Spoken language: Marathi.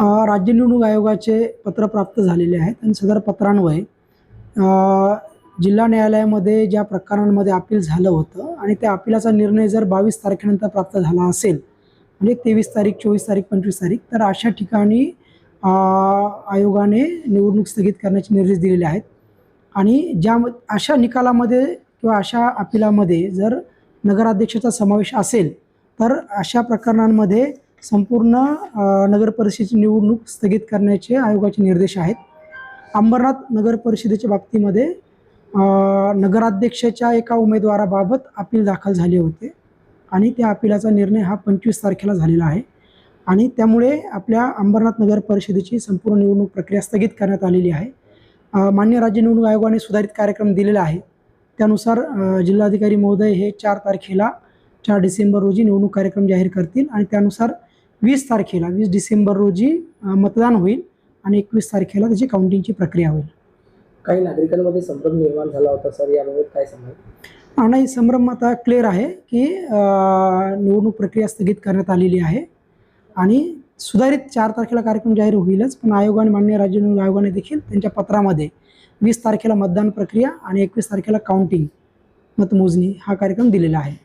राज्य निवडणूक आयोगाचे पत्र प्राप्त झालेले आहेत आणि सदर पत्रान्वये जिल्हा न्यायालयामध्ये ज्या प्रकरणांमध्ये अपील झालं होतं आणि त्या अपिलाचा निर्णय जर बावीस तारखेनंतर प्राप्त झाला असेल म्हणजे तेवीस तारीख चोवीस तारीख पंचवीस तारीख तर अशा ठिकाणी आयोगाने निवडणूक स्थगित करण्याचे निर्देश दिलेले आहेत. आणि ज्या अशा निकालामध्ये किंवा अशा अपिलामध्ये जर नगराध्यक्षाचा समावेश असेल तर अशा प्रकरणांमध्ये संपूर्ण नगरपरिषदेची नगर परिषदेची निवडणूक स्थगित करण्याचे आयोगाचे निर्देश आहेत. अंबरनाथ नगर परिषदेच्या बाबतीमध्ये नगराध्यक्षाच्या एका उमेदवाराबाबत अपील दाखल झाले होते आणि त्या अपिलाचा निर्णय हा पंचवीस तारखेला झालेला आहे. आणि त्यामुळे आपल्या अंबरनाथ नगर परिषदेची संपूर्ण निवडणूक प्रक्रिया स्थगित करण्यात आलेली आहे. मान्य राज्य निवडणूक आयोगाने सुधारित कार्यक्रम दिलेला आहे. त्यानुसार जिल्हाधिकारी महोदय हे चार तारखेला चार डिसेंबर रोजी निवडणूक कार्यक्रम जाहीर करतील आणि त्यानुसार वीस तारखेला वीस डिसेंबर रोजी मतदान होईल आणि एकवीस तारखेला त्याची काउंटिंगची प्रक्रिया होईल. काही नागरिकांमध्ये संभ्रम निर्माण झाला होता सर याबाबत काय सांगाल? आणि संभ्रम आता क्लिअर आहे की निवडणूक प्रक्रिया स्थगित करण्यात आलेली आहे आणि सुधारित चार तारखेला कार्यक्रम जाहीर होईलच पण आयोगाने मान्य राज्य निवडणूक आयोगाने देखील त्यांच्या पत्रामध्ये वीस तारखेला मतदान प्रक्रिया आणि एकवीस तारखेला काउंटिंग मतमोजणी हा कार्यक्रम दिलेला आहे.